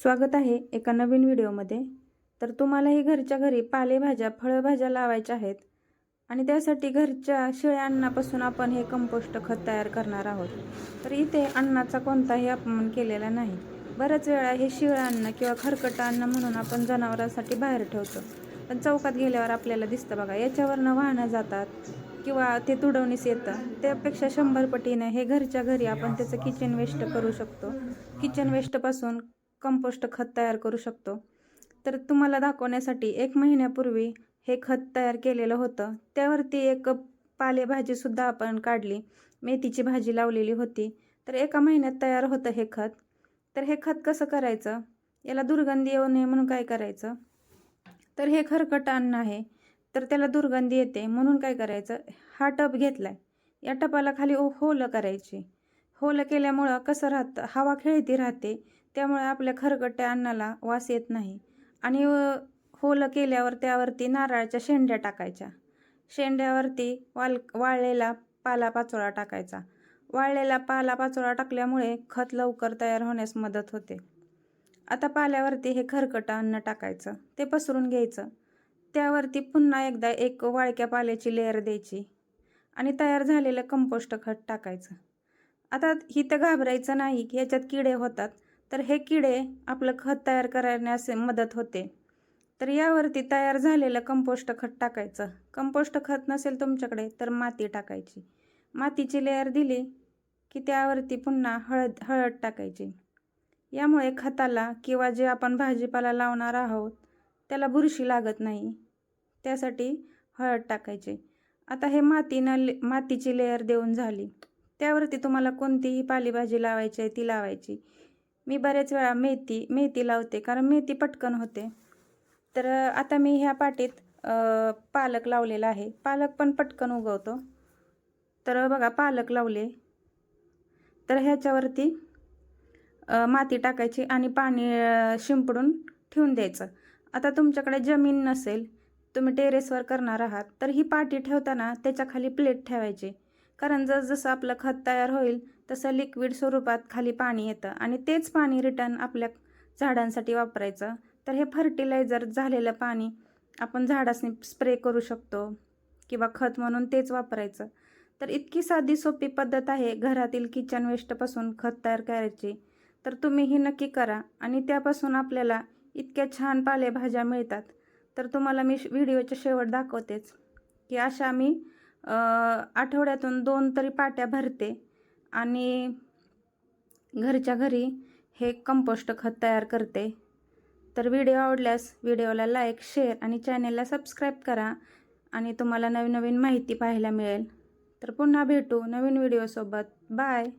स्वागत आहे एका नवीन व्हिडिओमध्ये. तर तुम्हालाही घरच्या घरी पालेभाज्या फळभाज्या लावायच्या आहेत आणि त्यासाठी घरच्या शिळ्या अन्नापासून आपण हे कंपोस्ट खत तयार करणार आहोत. तर इथे अन्नाचा कोणताही अपमान केलेला नाही. बऱ्याच वेळा हे शिळं अन्न किंवा खरकटं अन्न म्हणून आपण जनावरांसाठी बाहेर ठेवतो. पण चौकात गेल्यावर आपल्याला दिसतं बघा याच्यावरनं वाहनं जातात किंवा ते तुडवणीस येतं. त्यापेक्षा शंभर पटीनं हे घरच्या घरी आपण त्याचं किचन वेस्ट करू शकतो. किचन वेस्टपासून कंपोस्ट खत तयार करू शकतो. तर तुम्हाला दाखवण्यासाठी एक महिन्यापूर्वी हे खत तयार केलेलं होतं. त्यावरती एक पालेभाजीसुद्धा आपण काढली. मेथीची भाजी लावलेली होती. तर एका महिन्यात तयार होतं हे खत. तर हे खत कसं करायचं? याला दुर्गंधी येऊ नये म्हणून काय करायचं? तर हे खरकट अन्न आहे. तर त्याला दुर्गंधी येते म्हणून काय करायचं? हा टब आहे या टपाला खाली ओ होलं करायची. होलं केल्यामुळं कसं राहतं? हवा खेळती राहते. त्यामुळे आपल्या खरकट्या अन्नाला वास येत नाही. आणि होलं केल्यावर त्यावरती नारळाच्या शेंड्या टाकायच्या. शेंड्यावरती वाल वाळलेला पालापाचोळा टाकायचा. वाळलेला पालापाचोळा टाकल्यामुळे खत लवकर तयार होण्यास मदत होते. आता पाल्यावरती हे खरकटं अन्न टाकायचं. ते पसरून घ्यायचं. त्यावरती पुन्हा एकदा एक वाळक्या पाल्याची लेअर द्यायची. आणि तयार झालेलं कंपोस्ट खत टाकायचं. आता इथं घाबरायचं नाही. की याच्यात किडे होतात. तर हे किडे आपलं खत तयार करण्यास मदत होते. तर यावरती तयार झालेलं कंपोस्ट खत टाकायचं. कंपोस्ट खत नसेल तुमच्याकडे तर माती टाकायची. मातीची लेअर दिली की त्यावरती पुन्हा हळद हळद टाकायची. यामुळे खताला किंवा जे आपण भाजीपाला लावणार आहोत त्याला बुरशी लागत नाही. त्यासाठी हळद टाकायची. आता हे मातीनं ले मातीची लेअर देऊन झाली. त्यावरती तुम्हाला कोणतीही पालेभाजी लावायची आहे ती लावायची. मी बऱ्याच वेळा मेथी मेथी लावते कारण मेथी पटकन होते. तर आता मी ह्या पाटीत पालक लावलेला आहे. पालक पण पटकन उगवतो. तर बघा पालक लावले. तर ह्याच्यावरती माती टाकायची आणि पाणी शिंपडून ठेवून द्यायचं. आता तुमच्याकडे जमीन नसेल तुम्ही टेरेसवर करणार आहात तर ही पाटी ठेवताना त्याच्याखाली प्लेट ठेवायची. कारण जसजसं आपलं खत तयार होईल तसं लिक्विड स्वरूपात खाली पाणी येतं आणि तेच पाणी रिटर्न आपल्या झाडांसाठी वापरायचं. तर हे फर्टिलायझर झालेलं पाणी आपण झाडासनी स्प्रे करू शकतो किंवा खत म्हणून तेच वापरायचं. तर इतकी साधी सोपी पद्धत आहे घरातील किचन वेस्टपासून खत तयार करायची. तर तुम्ही ही नक्की करा आणि त्यापासून आपल्याला इतक्या छान पालेभाज्या मिळतात. तर तुम्हाला मी व्हिडिओच्या शेवट दाखवतेच की अशा मी आठवड्यातून दोन तरी पाट्या भरते. आणि घरच्या घरी हे कंपोस्ट खत तयार करते. तर व्हिडिओ आवडल्यास व्हिडिओला लाईक शेअर आणि चॅनेलला सबस्क्राईब करा आणि तुम्हाला नवीन नवीन माहिती पाहायला मिळेल. तर पुन्हा भेटू नवीन व्हिडिओसोबत बाय